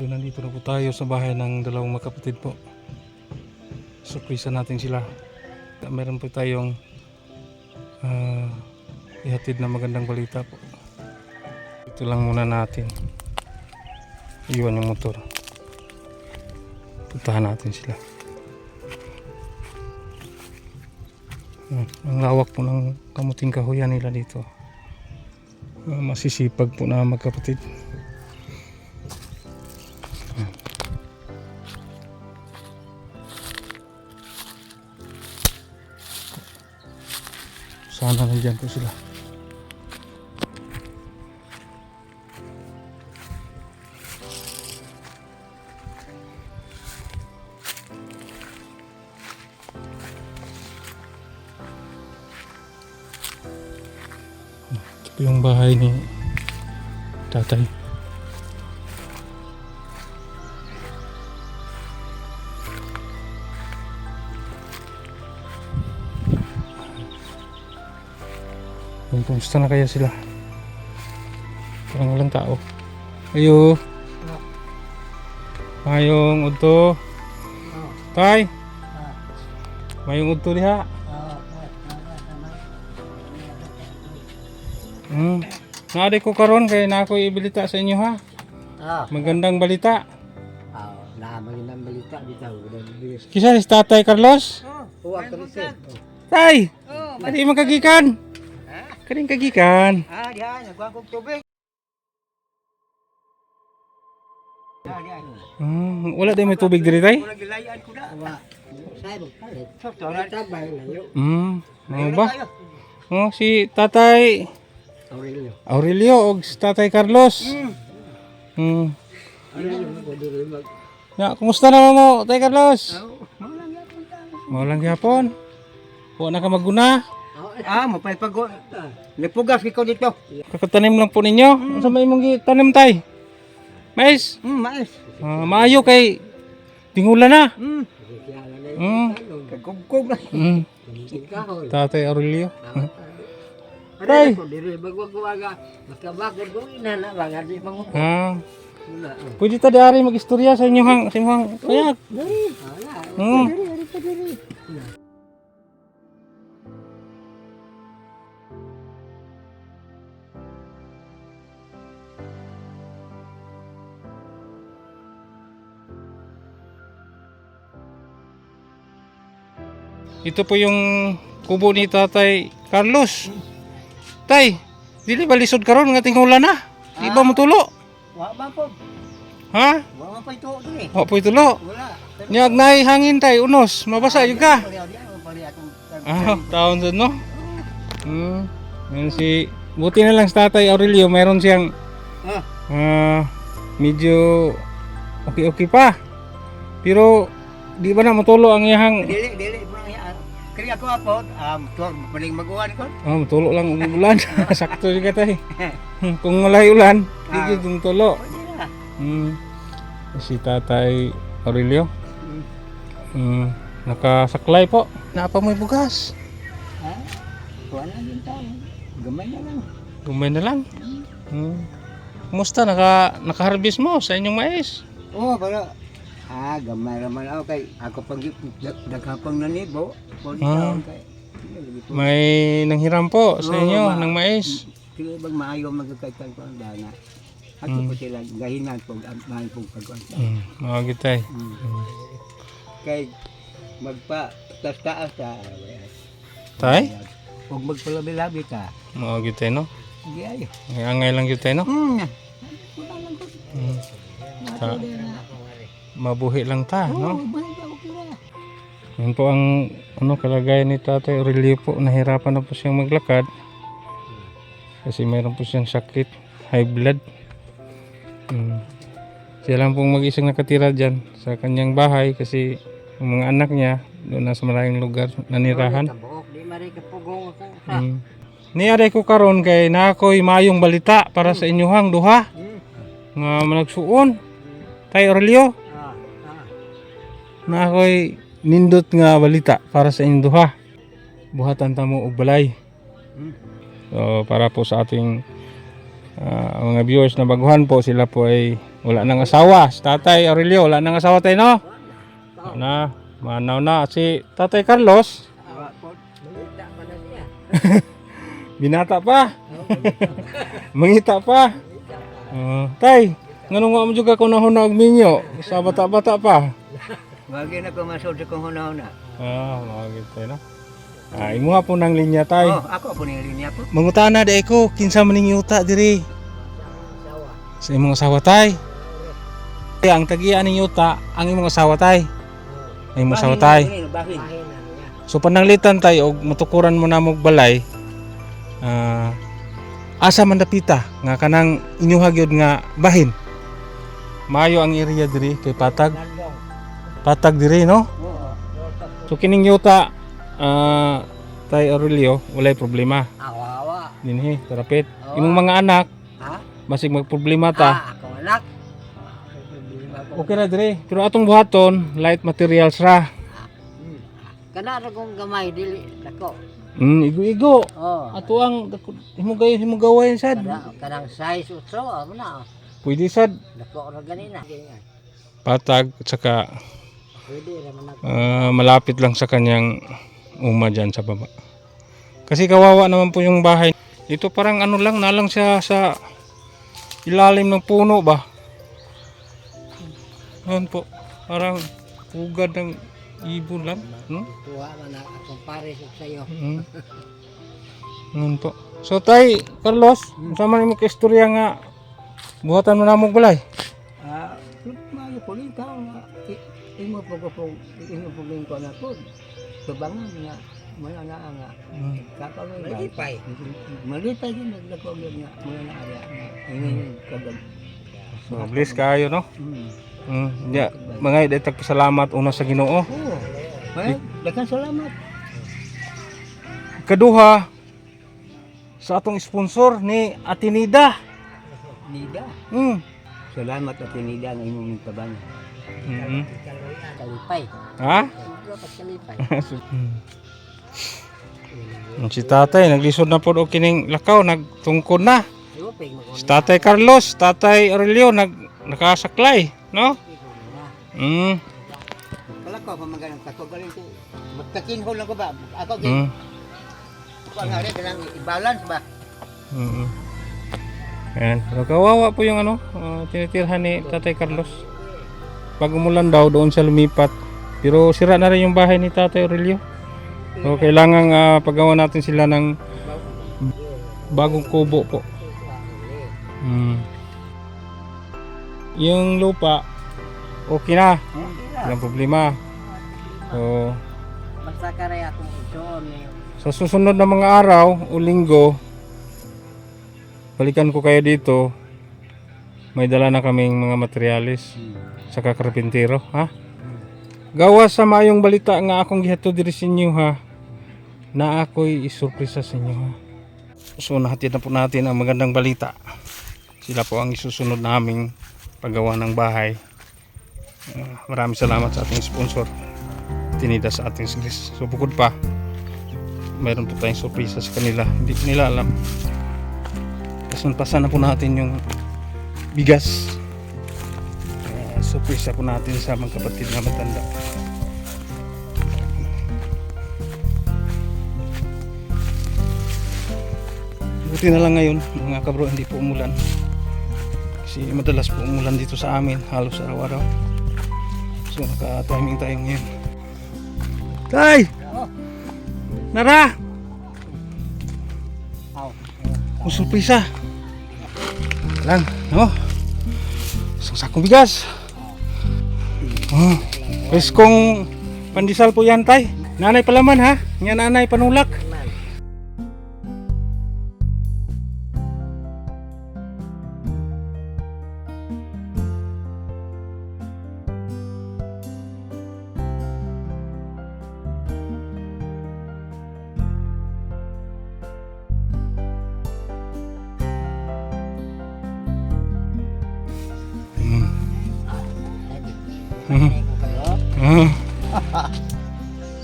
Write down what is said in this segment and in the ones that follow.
Dito na po tayo sa bahay ng dalawang magkapatid po. Surpresa natin sila. Meron po tayong ah, ihatid na magandang balita po. Ito lang muna natin. Iwan yung motor. Puntahan natin sila. Hmm, Ang lawak po ng kamuting kahuyan nila dito. Ah, masisipag po na magkapatid. Sana nandyan po sila. Ito po yung bahay ni tatay. Kung kumusta na kaya sila? Parang walang tao. Ayo. Mayong udto. Tay. Mayong udto diha. Hmm. Naadi ko karon kay na ako ibilita sa inyo ha. Ah, Magandang balita. ah, naamagin ang balita bitaw. Kisa si Tatay Carlos. Rin sir. Tay. Adi magagikan. Kaning kagikan. Ah, diyan, nagkuhan kong tubig. Ah, diyan. Hmm, wala din may tubig diri tay. Murag gilayan ko na. Wa. Say mo palit. So, tawag tabay layo. Hmm. Ano ba? Oh, si Tatay Aurelio. Aurelio o si Tatay Carlos. Mag. Ya, kumusta naman mo, Tay Carlos? Oh, maulang yapon ta. Maulang gyapon. Wa na ka maguna. Ah, mapay pag Lipugas ko dito. Kakatanim lang po ninyo. Ano sa may mong tanim tay? Mais, Hmm, mais. ah, maayo kay tingula na. Hmm. Hmm. Kagkugkog na. Kahol. Tatay Aurelio. Tay. Ah, Wala. pwede ta diari magistorya sa inyo hang sa inyong kaya. Diri. Ito po yung kubo ni Tatay Carlos. Tay, dili ba lisod karon nga tingula na? Di ba mo tulo? Wa ba po? Ha? Wa pa ito diri. Wa po tulo. Wala. Nyag nay hangin tay unos, mabasa yun ka. Pari pari akong Ah, taon sa no? Hmm. Yan si buti na lang sa Tatay Aurelio, meron siyang Ah. ah medyo okay-okay pa. Pero di ba na matulo ang iyahang Dili dili Kaya ako apo, um, tuwag maling mag-uwan ko. Oh, matulo lang ang ulan. Sakto juga tay. Kung malay ulan, di Ah. yung tulo. Na. Hmm. Si Tatay Aurelio. Hmm. Hmm. Nakasaklay po. Napa may bugas. Ha? Kuha na din tayo. Gamay na lang. Gumay na lang. Hmm. Kumusta? Naka, naka-harvest mo sa inyong mais? Oo, pero Ah, gamay naman ako kay ako pag nagkapang nanibo. Ah. taon kay. May nanghiram po sa inyo ng mais. Sila bang maayo magkakaitan ko ang dana. Ako Hmm. po sila gahinan po ang mahal po pagkuhan. Hmm. Mga gitay. Mm. Kay magpa taas taas sa Tay? Huwag magpalabi-labi ka. Mga gitay no? Hindi ayo. Angay lang gitay no? Hmm. Hmm. Ta- mabuhi lang ta, no? Yan po ang ano kalagayan ni Tatay Aurelio po. Nahirapan na po siyang maglakad. Kasi meron po siyang sakit. High blood. Mm. Siya lang pong mag-isang nakatira dyan sa kanyang bahay kasi yung mga anak niya doon na sa maraming lugar nanirahan. Di mari ka pugong ako. Mm. Niari ko karon kay na ako'y mayong balita para sa inyohang duha nga managsuon. Tay Aurelio. Na ako'y nindot nga balita para sa inyong duha. Buhatan ta mo og balay. So, para po sa ating ah, mga viewers na baguhan po, sila po ay Wala nang asawa. Si Tatay Aurelio, wala nang asawa tayo, no? Na, manaw na. Si Tatay Carlos, binata pa. Mangita pa. Oh, tay, nganong nga mo juga ko na hunag minyo? Sa bata-bata pa. Wagi na ko masod sa kong huna-huna. Ah, mga gitu na. Ah, imo nga po ng linya tay. Oh, ako po nilin niya po. Mangutana di ko, kinsa maning yuta diri. Sa imong asawa tay. Ay, ang tagian ning yuta, ang imong asawa tay. Ang imong asawa tay. So pananglitan tay og matukuran mo na mo balay. Ah, asa man dapita nga kanang inyuha gyud nga bahin. Maayo ang area diri kay patag. Patag diri no. Oo. So kining yuta ah tay Aurelio, walay problema. Awawa. Dinhi, tarapit. Imong mga anak, Ha? basig magproblema ta. Ah, ako anak. Okay ra dire. Pero atong buhaton, light materials ra. Kana ra kong gamay dili dako. Mm, igo-igo. Oh. Ato ang himugayon himugawayan sad. Kana kanang size utro amo na. Pwede sad Dako ra ganina. patag at saka Ah, malapit lang sa kanyang uma dyan sa baba. Kasi kawawa naman po yung bahay. Ito parang ano lang, nalang siya sa ilalim ng puno ba? Yan po. Parang pugad ng ibon lang. No? Tuwa man na akong pares ug sayo. Mm. Yan po. So tay, Carlos, sama ni mo istorya nga buhatan mo na mo gulay. Ah, maayo ko rin ka i- imo po ko po imo po ko na po. Tubangan nga mala na nga Mm. kakawin malipay. Malipay din naglako gyud nga mala na nga ingin kagag. So bless kayo no. Mm. Mm. Yeah. Mga idetag pasalamat una sa Ginoo. Oo. Ay, dakan salamat. Kaduha sa atong sponsor ni Atinida. Nida. Mm. Salamat at tinida nga imong tabangan. Mm. Kalipay. Ha? Si tatay naglisod na po og kining lakaw nagtungkod na. Mo Si tatay Carlos, tatay Aurelio nag nakasaklay, no? Mm. Kala ko pa magalang tako galing ko. Lang ko ba? Ako Mm. ko nga rin kailangan i-balance ba? Mm. Ayan. Pero kawawa po yung ano, uh, tinitirhan ni Tatay Carlos. Pag umulan daw, doon siya lumipat. Pero sira na rin yung bahay ni Tatay Aurelio. So, kailangan uh, paggawa natin sila ng bagong kubo po. Mm. Yung lupa, okay na. Walang problema. So, Basta ka rin akong sa susunod na mga araw o linggo, balikan ko kayo dito. May dala na kaming mga materialis sa kakarpintero, ha? Gawa sa mayong balita nga akong gihato diri sa inyo, ha? Na ako'y isurpresa sa inyo, ha? So, nahatid na po natin ang magandang balita. Sila po ang isusunod naming paggawa ng bahay. Ah, maraming salamat sa ating sponsor. Tinida sa ating siglis. So, bukod pa, mayroon po tayong sorpresa sa kanila hindi nila alam pasan na po natin yung bigas sorpresa po natin sa mga kapatid na matanda buti na lang ngayon mga kabro hindi po umulan kasi madalas po umulan dito sa amin halos araw-araw so naka-timing tayo ngayon Tay! Nara! Aw. Kung surpresa. Lang, no? Isang sakong bigas. Oh, Pwes kong pandisal po yan, tay. Nanay palaman, ha? Nga nanay panulak.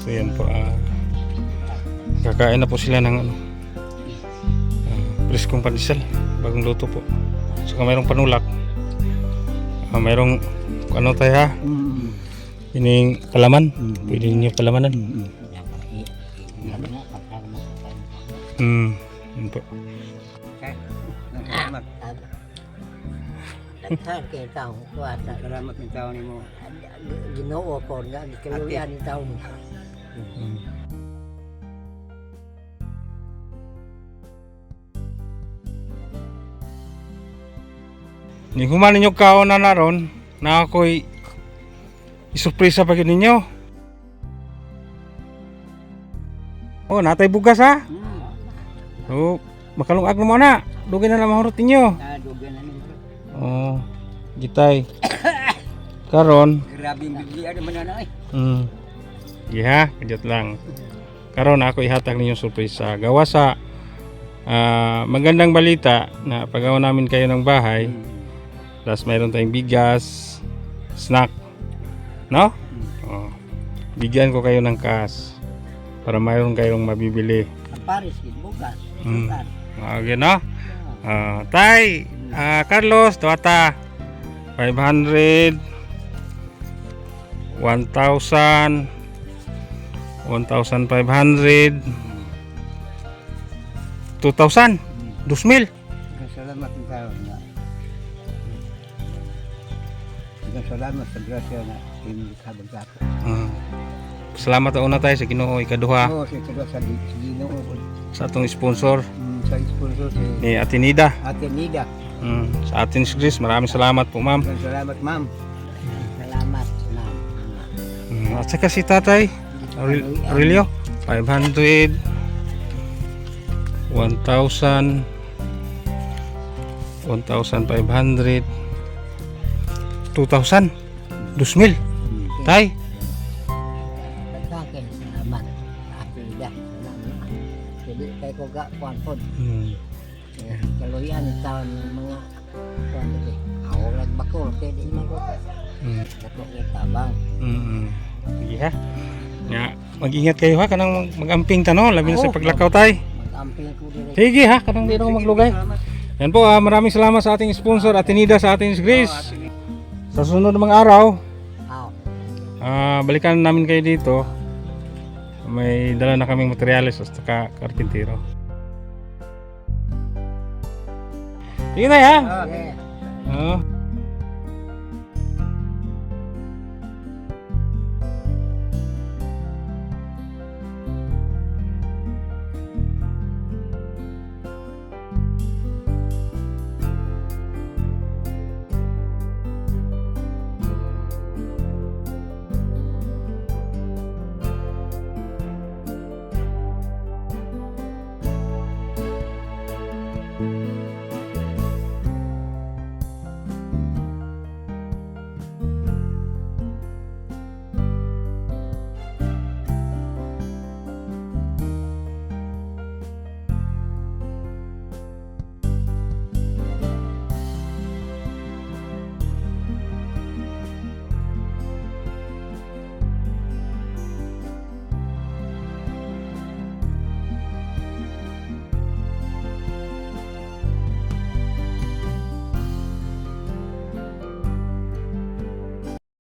So yan po. ah. kakain na po sila ng ano. Uh, preskong pandesal. Bagong luto po. Saka mayroong panulak. mayroong ano tayo ha? Mm. Ining palaman. Mm. Pwede ninyo palamanan. Mm. Hmm. Yun po. Salamat. Nagsan kay tao kuwasa. Salamat ng tao ni mo. Ginoo ko nga kaluyan ni tao. Hmm. Ni human ninyo kaon na naron na ako'y isurpresa pa ninyo. Oh, natay bugas ha. So, makalungag na mo na. Dugay na lang mahurot ninyo. Ah, dugay na nimo. Oh, gitay. Karon, Grabe yung bigli ano man na ay. Mm. Iha, kajot lang. Karon ako ihatag ninyo surpresa. Gawa sa ah, magandang balita na pagawa namin kayo ng bahay. Tapos mayroon tayong bigas, snack. No? Oh. Bigyan ko kayo ng cash para mayroon kayong mabibili. Paris bukas. Mm. Bukas. Okay, no? Ah, tay, ah, Carlos, tuwata. 500 1,000 1,500 2,000 2,000 Salamat ng tao Salamat sa grasya na inikabag sa ako. Ah. Salamat na una tayo sa Ginoo ikaduha Oo, sa ikaduha sa Gi- sa Ginoo sa atong sponsor Mm, Sa sponsor si ni Atinida Ate Nida. mm, sa atin si Chris maraming salamat po ma'am Salamat ma'am. At saka si tatay Aurel- Aurelio 500 1,000 1,500 2,000 2,000 Mm. tay kay ko ga kuan pod. mm, Kaluyan ni tao ng mga kuan dili. Ako nagbakol kay di man ko. mm, Dako kay tabang. mm, ha nga mag-ingat kayo ha kanang mag- mag-amping tano labi na sa paglakaw tay Mag-amping ko sige ha kanang di na ako maglugay yan po ah, maraming salamat sa ating sponsor Atinida sa ating Chris sa sunod na mga araw Aw. Ah, balikan namin kayo dito. May dala na kaming materyales at saka karpintero. Sige na ha. Yeah. Ah.